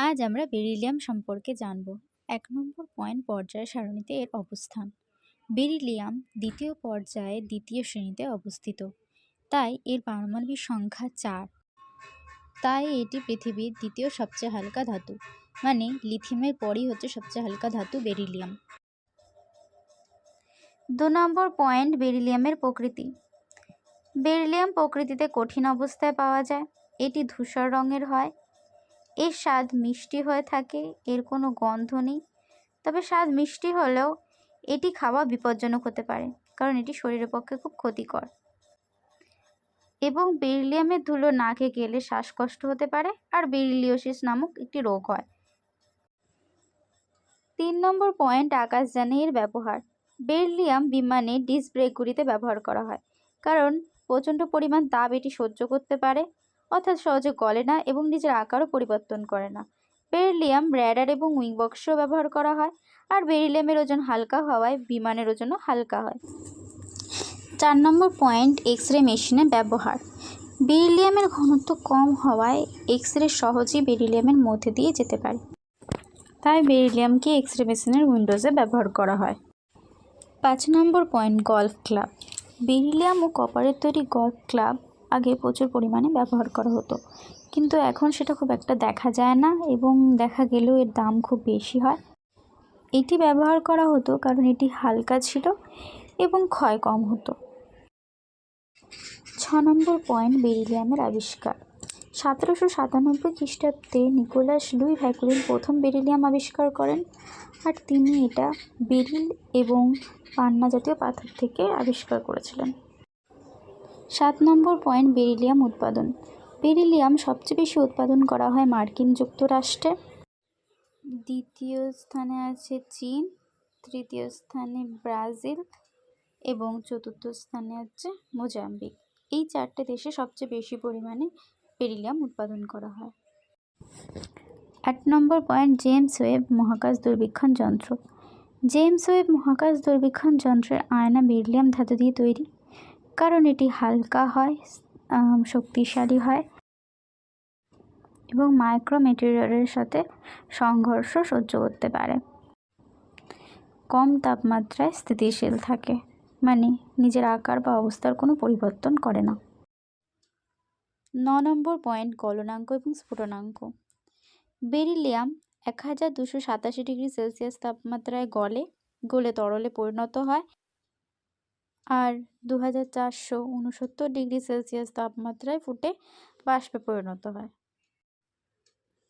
আজ আমরা বেরিলিয়াম সম্পর্কে জানব। এক নম্বর পয়েন্ট, পর্যায় সারণীতে এর অবস্থান। বেরিলিয়াম দ্বিতীয় পর্যায়ে দ্বিতীয় শ্রেণীতে অবস্থিত। তাই এর পারমাণবিক সংখ্যা চার। তাই এটি পৃথিবীর দ্বিতীয় সবচেয়ে হালকা ধাতু। মানে লিথিয়ামের পরই হচ্ছে সবচেয়ে হালকা ধাতু বেরিলিয়াম। দু নম্বর পয়েন্ট, বেরিলিয়ামের প্রকৃতি। বেরিলিয়াম প্রকৃতিতে কঠিন অবস্থায় পাওয়া যায়। এটি ধূসর রঙের হয়। এর স্বাদ মিষ্টি হয়ে থাকে, এর কোনো গন্ধ নেই। তবে স্বাদ মিষ্টি হলেও এটি খাওয়া বিপজ্জনক হতে পারে, কারণ এটি শরীরের পক্ষে খুব ক্ষতিকর। এবং বেরিলিয়ামের ধুলো নাকে গেলে শ্বাসকষ্ট হতে পারে আর বেরিলিওসিস নামক একটি রোগ হয়। তিন নম্বর পয়েন্ট, আকাশযানের ব্যবহার। বেরিলিয়াম বিমানে ডিস ব্রেকগুলিতে ব্যবহার করা হয়, কারণ প্রচণ্ড পরিমাণ তাপ এটি সহ্য করতে পারে। অর্থাৎ সহজে গলে না এবং নিজের আকারও পরিবর্তন করে না। বেরিলিয়াম র্যাডার এবং উইংবক্সও ব্যবহার করা হয়, আর বেরিলিয়ামের ওজন হালকা হওয়ায় বিমানের ওজনও হালকা হয়। চার নম্বর পয়েন্ট এক্স রে মেশিনে ব্যবহার। বেরিলিয়ামের ঘনত্ব কম হওয়ায় এক্স রে সহজেই বেরিলিয়ামের মধ্যে দিয়ে যেতে পারে। তাই বেরিলিয়ামকে এক্স রে মেশিনের উইন্ডোজে ব্যবহার করা হয়। পাঁচ নম্বর পয়েন্ট, গল্ফ ক্লাব। বেরিলিয়াম ও কপারের তৈরি গলফ ক্লাব আগে প্রচুর পরিমাণে ব্যবহার করা হতো। কিন্তু এখন সেটা খুব একটা দেখা যায় না এবং দেখা গেলেও এর দাম খুব বেশি হয়। এটি ব্যবহার করা হতো কারণ এটি হালকা ছিল এবং ক্ষয় কম হতো। ছ নম্বর পয়েন্ট, বেরিলিয়ামের আবিষ্কার। সতেরোশো সাতানব্বই খ্রিস্টাব্দে নিকোলাস লুই ভ্যাকুলিন প্রথম বেরিলিয়াম আবিষ্কার করেন আর তিনি এটা বেরিল এবং পান্না জাতীয় পাথর থেকে আবিষ্কার করেছিলেন। সাত নম্বর পয়েন্ট বেরিলিয়াম উৎপাদন। বেরিলিয়াম সবচেয়ে বেশি উৎপাদন করা হয় মার্কিন যুক্তরাষ্ট্রে। দ্বিতীয় স্থানে আছে চীন, তৃতীয় স্থানে ব্রাজিল এবং চতুর্থ স্থানে হচ্ছে মোজাম্বিক। এই চারটে দেশে সবচেয়ে বেশি পরিমাণে বেরিলিয়াম উৎপাদন করা হয়। আট নম্বর পয়েন্ট জেমস ওয়েব মহাকাশ দূরবীক্ষণ যন্ত্র। জেমস ওয়েব মহাকাশ দূরবীক্ষণ যন্ত্রের আয়না বেরিলিয়াম ধাতু দিয়ে তৈরি। কারণ এটি হালকা হয় শক্তিশালী হয় এবং মাইক্রো মেটেরিয়ালের সাথে সংঘর্ষ সহ্য করতে পারে। কম তাপমাত্রায় স্থিতিশীল থাকে মানে নিজের আকার বা অবস্থার কোনো পরিবর্তন করে না। ন নম্বর পয়েন্ট, গলনাঙ্ক এবং স্ফুটনাঙ্ক। বেরিলিয়াম এক হাজার দুশো সাতাশি ডিগ্রি সেলসিয়াস তাপমাত্রায় গলে গলে তরলে পরিণত হয়। আর দু হাজার চারশো উনসত্তর ডিগ্রি সেলসিয়াস তাপমাত্রায় ফুটে বাষ্পে পরিণত হয়।